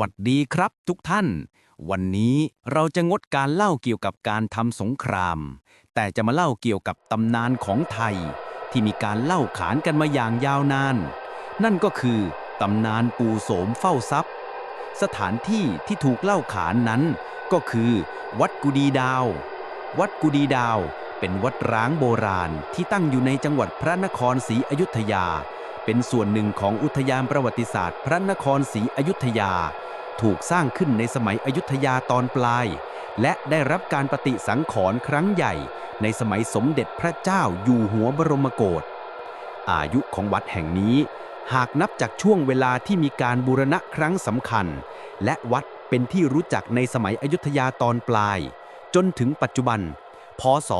วัสดีครับทุกท่าน วันนี้เราจะงดการเล่าเกี่ยวกับการทำสงคราม แต่จะมาเล่าเกี่ยวกับตำนานของไทย ที่มีการเล่าขานกันมาอย่างยาวนาน นั่นก็คือตำนานปูโสมเฝ้าทรัพย์ สถานที่ที่ถูกเล่าขานนั้นก็คือ วัดกุดีดาว วัดกุดีดาว เป็นวัดร้างโบราณที่ตั้งอยู่ในจังหวัดพระนครศรีอยุธยาเป็นส่วนหนึ่งของอุทยานประวัติศาสตร์ พระนครศรีอยุธยา ถูกสร้างขึ้นในสมัยอยุธยาตอนปลาย และได้รับการปฏิสังขรณ์ครั้งใหญ่ ในสมัยสมเด็จพระเจ้าอยู่หัวบรมโกศอายุของวัดแห่งนี้ หากนับจากช่วงเวลาที่มีการบูรณะครั้งสำคัญ และวัดเป็นที่รู้จักในสมัยอยุธยาตอนปลาย จนถึงปัจจุบัน พศ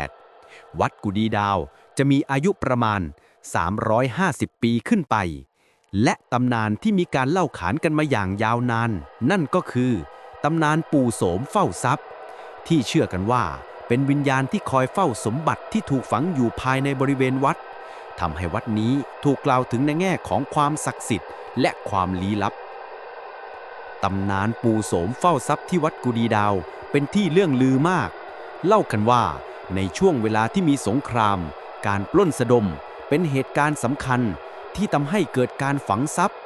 2568 วัดกุดีดาวจะมีอายุประมาณ 350 ปีขึ้นไป และตำนานที่มีการเล่าขานกันมาอย่างยาวนาน นั่นก็คือตำนานปู่โสมเฝ้าทรัพย์ ที่เชื่อกันว่าเป็นวิญญาณที่คอยเฝ้าสมบัติที่ถูกฝังอยู่ภายในบริเวณวัดทำให้วัดนี้ถูกกล่าวถึงในแง่ของความศักดิ์สิทธิ์ และความลี้ลับตำนานปู่โสมเฝ้าทรัพย์ที่วัดกุดีดาวเป็นที่เรื่องลือมาก เล่ากันว่าในช่วงเวลาที่มีสงคราม การปล้นสะดม เป็นเหตุการณ์สำคัญ ที่ทำให้เกิดการฝังทรัพย์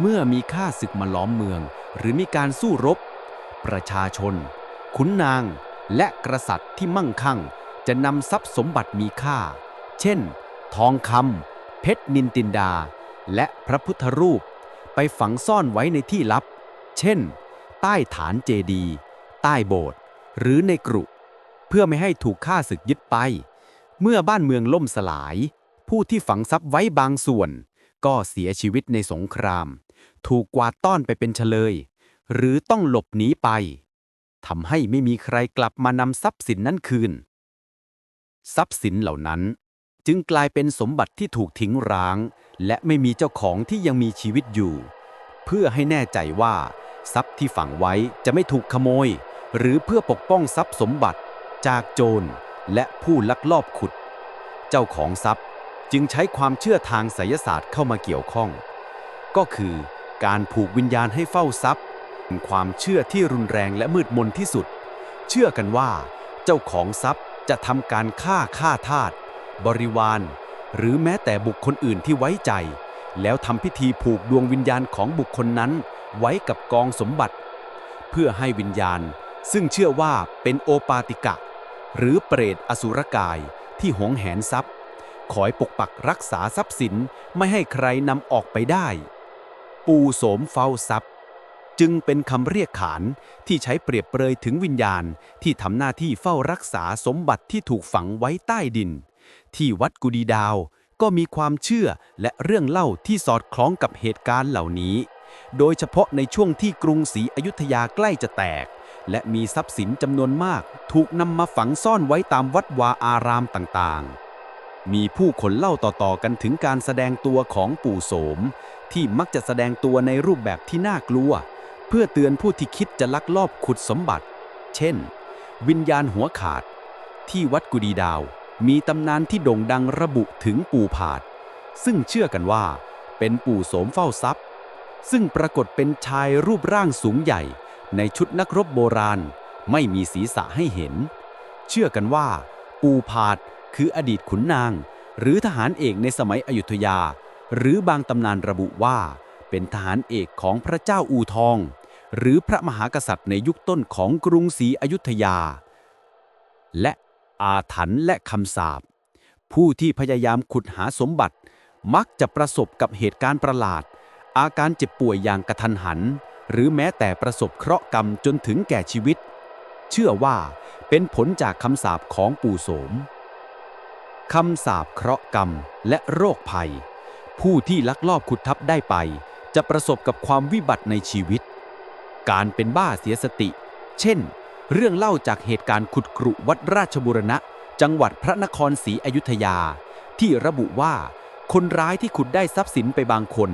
เมื่อมีข้าศึกมาล้อมเมือง หรือมีการสู้รบ ประชาชน ขุนนาง และกษัตริย์ที่มั่งคั่ง จะนำทรัพย์สมบัติมีค่า เช่น ทองคำเพชรนินตินดา และพระพุทธรูป ไปฝังซ่อนไว้ในที่ลับ เช่น ใต้ฐานเจดีย์ใต้โบสถ์หรือในกรุ เพื่อไม่ให้ถูกฆ่าศึกยึดไป เมื่อบ้านเมืองล่มสลาย ผู้ที่ฝังทรัพย์ไว้บางส่วน ก็เสียชีวิตในสงคราม ถูกกวาดต้อนไปเป็นเฉลย หรือต้องหลบหนีไปทำให้ไม่มีใครกลับมานำทรัพย์สินนั้นคืน ทรัพย์สินเหล่านั้น จึงกลายเป็นสมบัติที่ถูกทิ้งร้าง และไม่มีเจ้าของที่ยังมีชีวิตอยู่ เพื่อให้แน่ใจว่า ทรัพย์ที่ฝังไว้จะไม่ถูกขโมย หรือเพื่อปกป้องทรัพย์สมบัติ จากโจรและผู้ลักลอบขุด เจ้าของทรัพย์ จึงใช้ความเชื่อทางไสยศาสตร์เข้ามาเกี่ยวข้อง ก็คือการผูกวิญญาณให้เฝ้าทรัพย์เป็นความเชื่อที่รุนแรงและมืดมนที่สุด เชื่อกันว่า เจ้าของทรัพย์จะทำการฆ่าฆ่าทาสบริวาร หรือแม้แต่บุคคลอื่นที่ไว้ใจ แล้วทำพิธีผูกดวงวิญญาณของบุคคลนั้น ไว้กับกองสมบัติ เพื่อให้วิญญาณ ซึ่งเชื่อว่าเป็นโอปาติกะ หรือเปรตอสุรกายที่หวงแหนทรัพย์ คอยปกปักรักษาทรัพย์สินไม่ให้ใครนำออกไปได้ ปูโสมเฝ้าทรัพย์ จึงเป็นคำเรียกขานที่ใช้เปรียบเปรยถึงวิญญาณที่ทำหน้าที่เฝ้ารักษาสมบัติที่ถูกฝังไว้ใต้ดิน ที่วัดกุดีดาวก็มีความเชื่อและเรื่องเล่าที่สอดคล้องกับเหตุการณ์เหล่านี้ โดยเฉพาะในช่วงที่กรุงศรีอยุธยาใกล้จะแตก และมีทรัพย์สินจำนวนมาก ถูกนำมาฝังซ่อนไว้ตามวัดวาอารามต่างๆ มีผู้คนเล่าต่อๆกันถึงการแสดงตัวของปู่โสม ที่มักจะแสดงตัวในรูปแบบที่น่ากลัว เพื่อเตือนผู้ที่คิดจะลักลอบขุดสมบัติ เช่น วิญญาณหัวขาด ที่วัดกุดีดาว มีตำนานที่โด่งดังระบุถึงปู่ผาด ซึ่งเชื่อกันว่า เป็นปู่โสมเฝ้าทรัพย์ ซึ่งปรากฏเป็นชายรูปร่างสูงใหญ่ ในชุดนักรบโบราณ ไม่มีศีรษะให้เห็น เชื่อกันว่า ปู่ผาด คืออดีตขุนนาง หรือทหารเอกในสมัยอยุธยา หรือบางตำนานระบุว่า เป็นทหารเอกของพระเจ้าอูทอง หรือพระมหากษัตริย์ในยุคต้นของกรุงศรีอยุธยา และอาถรรพ์และคำสาปผู้ที่พยายามขุดหาสมบัติ มักจะประสบกับเหตุการณ์ประหลาด อาการเจ็บป่วยอย่างกระทันหัน หรือแม้แต่ประสบเคราะห์กรรมจนถึงแก่ชีวิต เชื่อว่าเป็นผลจากคำสาปของปู่โสม คำสาปเคราะห์กรรมและโรคภัย ผู้ที่ลักลอบขุดทับได้ไป จะประสบกับความวิบัติในชีวิต การเป็นบ้าเสียสติ เช่น เรื่องเล่าจากเหตุการณ์ขุดกรุวัดราชบุรณะ จังหวัดพระนครศรีอยุธยา ที่ระบุว่า คนร้ายที่ขุดได้ทรัพย์สินไปบางคน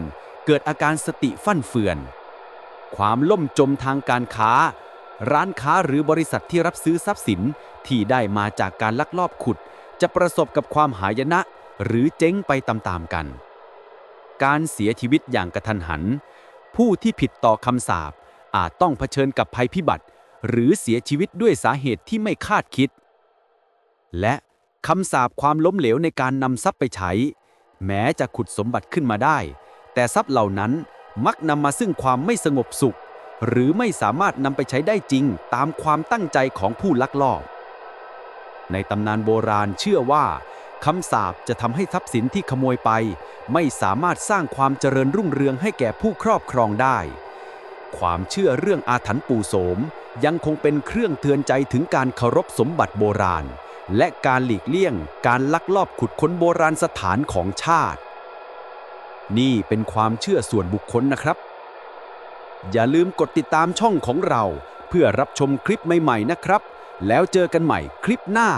เกิดอาการสติฟั่นเฟือน ความล่มจมทางการค้า ร้านค้าหรือบริษัทที่รับซื้อทรัพย์สินที่ได้มาจากการลักลอบขุด จะประสบกับความหายนะ หรือเจ๊งไปตามๆกัน การเสียชีวิตอย่างกระทันหัน ผู้ที่ผิดต่อคำสาปอาจต้องเผชิญกับภัยพิบัติ หรือเสียชีวิตด้วยสาเหตุที่ไม่คาดคิด และคำสาปความล้มเหลวในการนำทรัพย์ไปใช้ แม้จะขุดสมบัติขึ้นมาได้ แต่ทรัพย์เหล่านั้นมักนำมาซึ่งความไม่สงบสุข หรือไม่สามารถนำไปใช้ได้จริงตามความตั้งใจของผู้ลักลอบ ในตำนานโบราณเชื่อว่าคำสาปจะทำให้ทรัพย์สินที่ขโมยไป ไม่สามารถสร้างความเจริญรุ่งเรืองให้แก่ผู้ครอบครองได้ ความเชื่อเรื่องอาถรรพ์ปู่โสมยังคงเป็นเครื่องเตือนใจถึงการเคารพสมบัติโบราณ และการหลีกเลี่ยงการลักลอบขุดค้นโบราณสถานของชาติ นี่เป็นความเชื่อส่วนบุคคลนะครับ อย่าลืมกดติดตามช่องของเราเพื่อรับชมคลิปใหม่ ๆ นะครับ แล้วเจอกันใหม่คลิปหน้า